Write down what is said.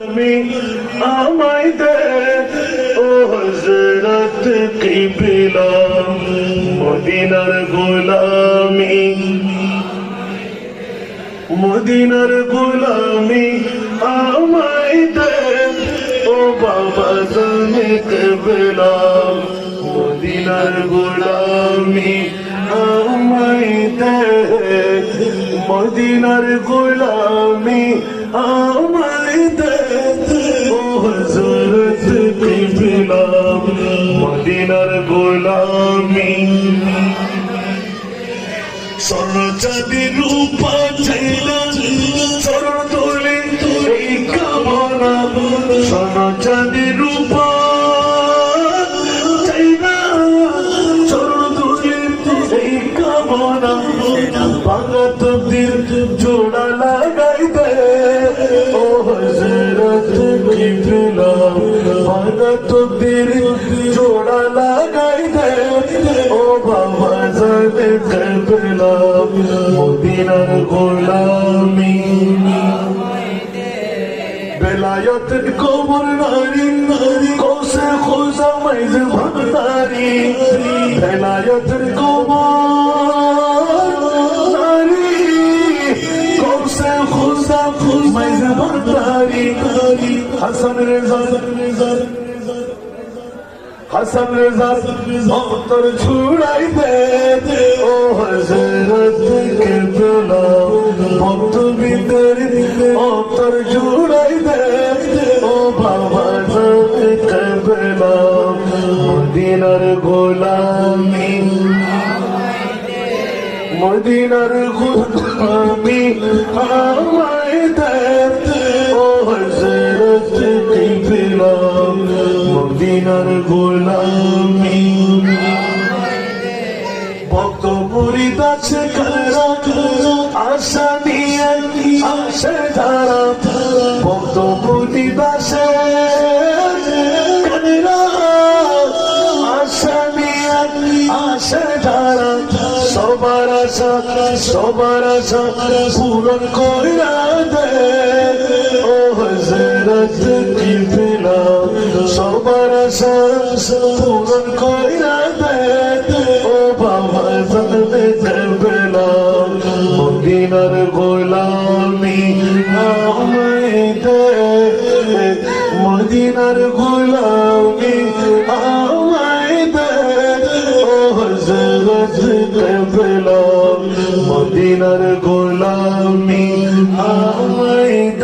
আমি আমায় ও হজরত কিবলা, মদিনার গোলামি। মদিনার গোলামি আমায় ও বাবা জানে কিবলা, মদিনার গোলামি আমায় মদিনার গোলামি আমায় মদিনার গোলামি। স্বর্ণ চাঁদি রূপা চাইনা চরণ তোলে এই কামনা। স্বর্ণ চাঁদি রূপা চাইনা চরণ তোলে এই কামনা। ভাঙা তবদির জোড়া লাগাই দে। ও হজরত কি পেলাম দে ও বাবা জানে পেলাম মদিনার গোলামি বেলায়তের কোমর নারী কোসে খোঁজা মাইজ ভাতারি বেলায়তের কোমর নারী কোসে খোঁজা মাইজ ভাতারি হাসান রেজা হাসান রেজা ছুড়াই দে ও হজরত কে বেলা ভক্ত অন্তর জুড়াই দে ও বাবা মদিনার গোলামি। মদিনার গোলামি। গোলামি ভক্ত মুরিদ আছে কারা আশা নিয়ে আসে ধারা ভক্ত মুরিদ আছে কারা সবার আশা সবার আশা পূরণ কইরা দে সবার আশা পূরণ কইরা দে ও বাবা জানে পেলাম মদিনার গোলামি আমায় দে মদিনার গোলামি আমায় দে ও হজরত মদিনার গোলামি আমায়